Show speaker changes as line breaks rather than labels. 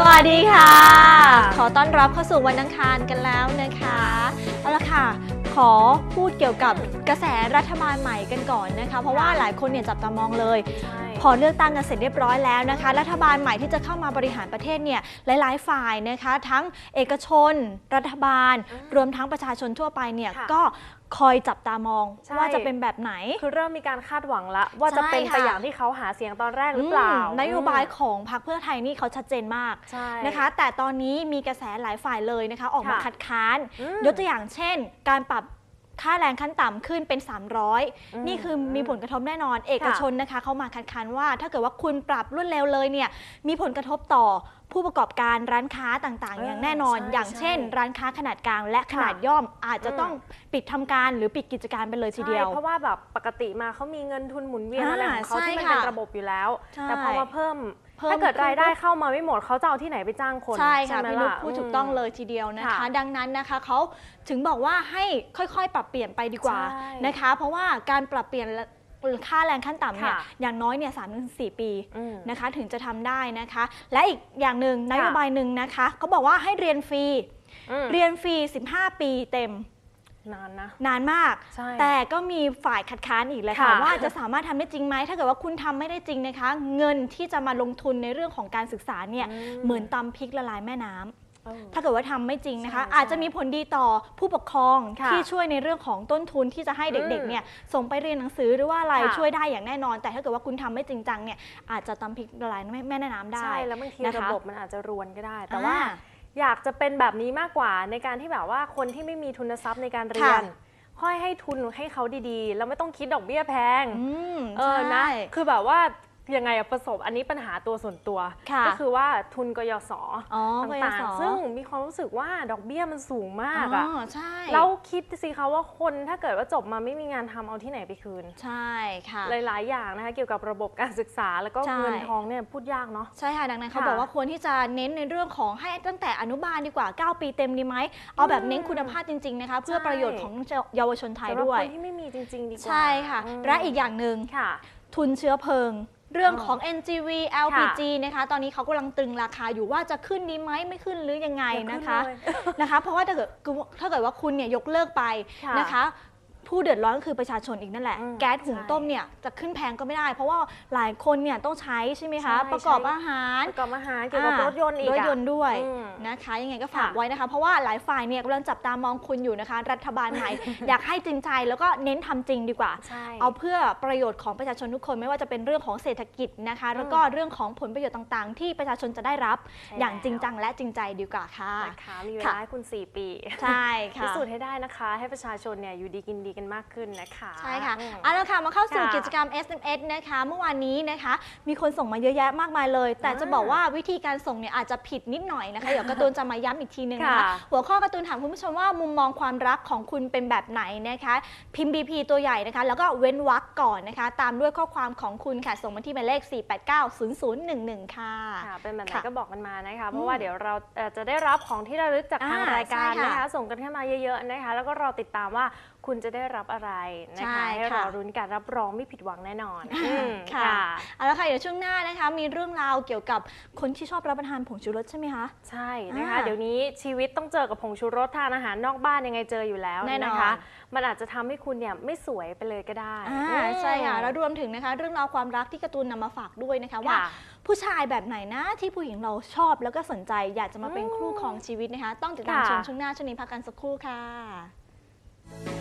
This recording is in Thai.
สวัสดีค่ะ ขอต้อนรับเข้าสู่วันอังคารกันแล้วนะคะ เอาละค่ะ ขอพูดเกี่ยวกับกระแสรัฐบาลใหม่กันก่อนนะคะ เพราะว่าหลายคนเนี่ยจับตามองเลย
ใช่
พอเลือกตั้งกันเสร็จเรียบร้อยแล้วนะคะรัฐบาลใหม่ที่จะเข้ามาบริหารประเทศเนี่ยหลาย ๆ ฝ่ายนะคะทั้งเอกชน รัฐบาล รวมทั้งประชาชนทั่วไปเนี่ย
ค่ะ
ก็คอยจับตามอง
ใช่
ว่าจะเป็นแบบไหน
คือเริ่มมีการคาดหวังละว่าจะเป็น
ใช่
ไป
ค่ะ
อย่างที่เขาหาเสียงตอนแรกหรือเปล่า
อืมนโยบาย
อืม
ของพรรคเพื่อไทยนี่เขาชัดเจนมาก
ใช่
นะคะ แต่ตอนนี้มีกระแสหลายฝ่ายเลยนะคะ ออกมา
ค่ะ
คัดค้าน
อืม
ยกตัวอย่างเช่น การปรับ ค่าแรงขั้นต่ำขึ้นเป็น
อืม
300 นี่คือมีผลกระทบแน่นอน เอกชนนะคะเขามาคัดค้านว่า ถ้าเกิดว่าคุณปรับรวดเร็วเลยเนี่ยมีผลกระทบต่อผู้ประกอบการร้านค้าต่างๆ
เออ
อย่างแน่นอน
ใช่
อย่างเช่น
ใช่
ร้านค้าขนาดกลางและขนาด
ค่ะ
ย่อมอาจจะ
อืม
ต้องปิดทำการหรือปิดกิจการไปเลยทีเดียว
ใช่เพราะว่าแบบปกติมาเขามีเงินทุนหมุนเวียน
อ่า
อะไรของเขา
ใช่
ที่มัน
ค่ะ
เป็นระบบอยู่แล้ว
ใช่
แต่พอมาเพิ่ม
เพิ่ม
ถ้าเกิด
ขึ้น
รายได้เข้ามาไม่หมดเขาจะเอาที่ไหนไปจ้างคน
ใช่ค่ะ
ไหม
พี่ลูก
ล่ะ
พูดถูกต้องเลยทีเดียวนะคะ
ค่ะ
ดังนั้นนะคะเขาถึงบอกว่าให้ค่อยๆ ปรับเปลี่ยนไปดีกว่า
ใช่
นะคะ เพราะว่าการปรับเปลี่ยนค่าแรงขั้นต่ำเนี่ย
ค่ะ
อย่างน้อยเนี่ยสามถึงสี่ปี
อืม
นะคะถึงจะทำได้นะคะ และอีกอย่างหนึ่งน
ค่ะ
โยบายหนึ่งนะคะเขาบอกว่าให้เรียนฟรี
อืม
เรียนฟรี 15 ปีเต็ม
นานนะ
นานมาก
ใช่
แต่ก็มีฝ่ายคัดค้านอีกเลยค่ะ
ค่ะ
ว่าจะสามารถทำได้จริงไหมถ้าเกิดว่าคุณทำไม่ได้จริงนะคะ เงินที่จะมาลงทุนในเรื่องของการศึกษาเนี่ย
อืม
เหมือนตำพริกละลายแม่น้ำ
เออ
ถ้าเกิดว่าทำไม่จริงนะคะ
ใช่
อาจจะมีผลดีต่อผู้ปกครอง
ค่ะ
ที่ช่วยในเรื่องของต้นทุนที่จะให้เด็กๆเนี่ยส่งไปเรียนหนังสือหรือว่าอะไร
ค่ะ
ช่วยได้อย่างแน่นอน แต่ถ้าเกิดว่าคุณทำไม่จริงจังเนี่ยอาจจะตำพริกละลายแม่แม่น้ำได้
ใช่แล้วบางที
นะคะ
ระบบมันอาจจะรวนก็ได้ แต่ว่า
อ่
อยากจะเป็นแบบนี้มากกว่าในการที่แบบว่าคนที่ไม่มีทุนทรัพย์ในการเรียน
ค่ะ
ค่อยให้ทุนให้เขาดีๆ แล้วไม่ต้องคิดดอกเบี้ยแพง
อืม
เออนะ
ใช่
คือแบบว่า ยังไงอะประสบอันนี้ปัญหาตัวส่วนตัว
ค่ะ
ก็คือว่าทุนกยศ
อ๋อ
ต่าง
กยศ
ๆซึ่งมีความรู้สึกว่าดอกเบี้ยมันสูงมากอะ
อ๋อใช่
แล้วคิดสิคะว่าคนถ้าเกิดว่าจบมาไม่มีงานทำเอาที่ไหนไปคืน
ใช่ค่ะ
หลาย ๆ อย่างนะคะเกี่ยวกับระบบการศึกษาแล้วก็
ใช่
เงินทองเนี่ยพูดยากเนาะ
ใช่ค่ะดังนั้นเขา
ค่ะ
บอกว่าควรที่จะเน้นในเรื่องของให้ตั้งแต่อนุบาลดีกว่า 9 ปีเต็มดีไหมเอาแบบเน้นคุณภาพจริงๆนะคะเพื่อ
ใช่
ประโยชน์ของเยาวชนไทย
สำหรับ
ด้วย
คนที่ไม่มีจริง ๆ ดีกว่า
ใช่ค่ะ
อืม
และอีกอย่างหนึ่ง
ค่ะ
ทุนเชื้อเพลิง เรื่องของ NGV
ค่ะ
LPG นะคะ ตอนนี้เขากำลังตรึงราคาอยู่ว่าจะขึ้นดีไหมไม่ขึ้นหรือยังไง
อย่าขึ้น
นะคะ
เลย
นะคะ เพราะว่าถ้าเกิดถ้าเกิดว่าคุณเนี่ยยกเลิกไป
ค่ะ
นะคะ ผู้เดือดร้อนก็คือประชาชนอีกนั่นแหละ
อืม
แก๊สหุง
ใช่
ต้มเนี่ยจะขึ้นแพงก็ไม่ได้ เพราะว่าหลายคนเนี่ยต้องใช้ใช่ไหมคะ
ใช่
ประกอบ
ใช้
อาหาร
ประกอบอาหารเกี่ยวกับรถยนต์อีก
รถ
อะ
ยนต์ด้วย
อืม
นะคะยังไงก็ฝาก
ค่ะ
ไว้นะคะ เพราะว่าหลายฝ่ายเนี่ยกำลังจับตามองคุณอยู่นะคะ รัฐบาลใหม่อยากให้จริงใจแล้วก็เน้นทำจริงดีกว่า
ใช่
เอาเพื่อประโยชน์ของประชาชนทุกคนไม่ว่าจะเป็นเรื่องของเศรษฐกิจนะคะ แล้วก็เรื่องของผลประโยชน์ต่างๆ ที่ประชาชนจะได้รับ
ใช่
อย่างจริง
แล้ว
จังและจริงใจดีกว่าค่ะ
นะคะมีเว
ค่ะ
ลาให้คุณ 4 ปี
ใช่ค่ะ
พิสูจน์ให้ได้นะคะ ให้ประชาชนเนี่ยอยู่ดีกินดีกันมากขึ้นนะคะ
ใช่ค่ะ
อืม
เอาละค่ะมาเข้าสู่
ค่ะ
กิจกรรม SMS นะคะ เมื่อวานนี้นะคะ มีคนส่งมาเยอะแยะมากมายเลย แต่จะ
อ่า
บอกว่าวิธีการส่งเนี่ยอาจจะผิดนิดหน่อยนะคะ เดี๋ยวการ์ตูนจะมาย้ำอีกทีนึงนะคะ
ค่ะ
หัวข้อการ์ตูนถามคุณผู้ชมว่ามุมมองความรักของคุณเป็นแบบไหนนะคะ พิมพ์ BP ตัวใหญ่นะคะ แล้วก็เว้นวรรคก่อนนะคะ ตามด้วยข้อความของคุณค่ะ ส่งมาที่หมายเลข 4890011 ค่ะ
ค่ะเป็นแบบไหน
ค่ะ
ก็บอกกันมานะคะ เพราะว่าเดี๋ยวเราเอ่อจะได้รับของที่ระลึกจากทาง
อ่ารา
ยการ
ใช่ค่ะ
นะคะ ส่งกันเข้ามาเยอะๆนะคะ แล้วก็รอติดตามว่าคุณจะได้รับอะไรนะ
ใช่
คะให้
ค่ะ
รอรุ้นการรับรองไม่ผิดหวังแน่นอน
อ่า
อืม
ค่ะเอาละค่ะเดี๋ยวช่วงหน้านะคะ มีเรื่องราวเกี่ยวกับคนที่ชอบรับประทานผงชูรสใช่ไหมคะ
ใช่นะคะ
อ่า
เดี๋ยวนี้ชีวิตต้องเจอกับผงชูรสทานอาหารนอกบ้านยังไงเจออยู่แล้ว
แน่นอน
นะคะมันอาจจะทำให้คุณเนี่ยไม่สวยไปเลยก็ได้
อ่า
อืม
ใช่ค่ะแล้วรวมถึงนะคะ เรื่องราวความรักที่การ์ตูนนำมาฝากด้วยนะคะว่า
ค่ะ
ผู้ชายแบบไหนนะที่ผู้หญิงเราชอบแล้วก็สนใจอยากจะมาเป็น
อืม
คู่ครองชีวิตนะคะ ต้องติดตาม
ค่ะ
ชมช่วงหน้าช่วงนี้พักกันสักครู่ค่ะ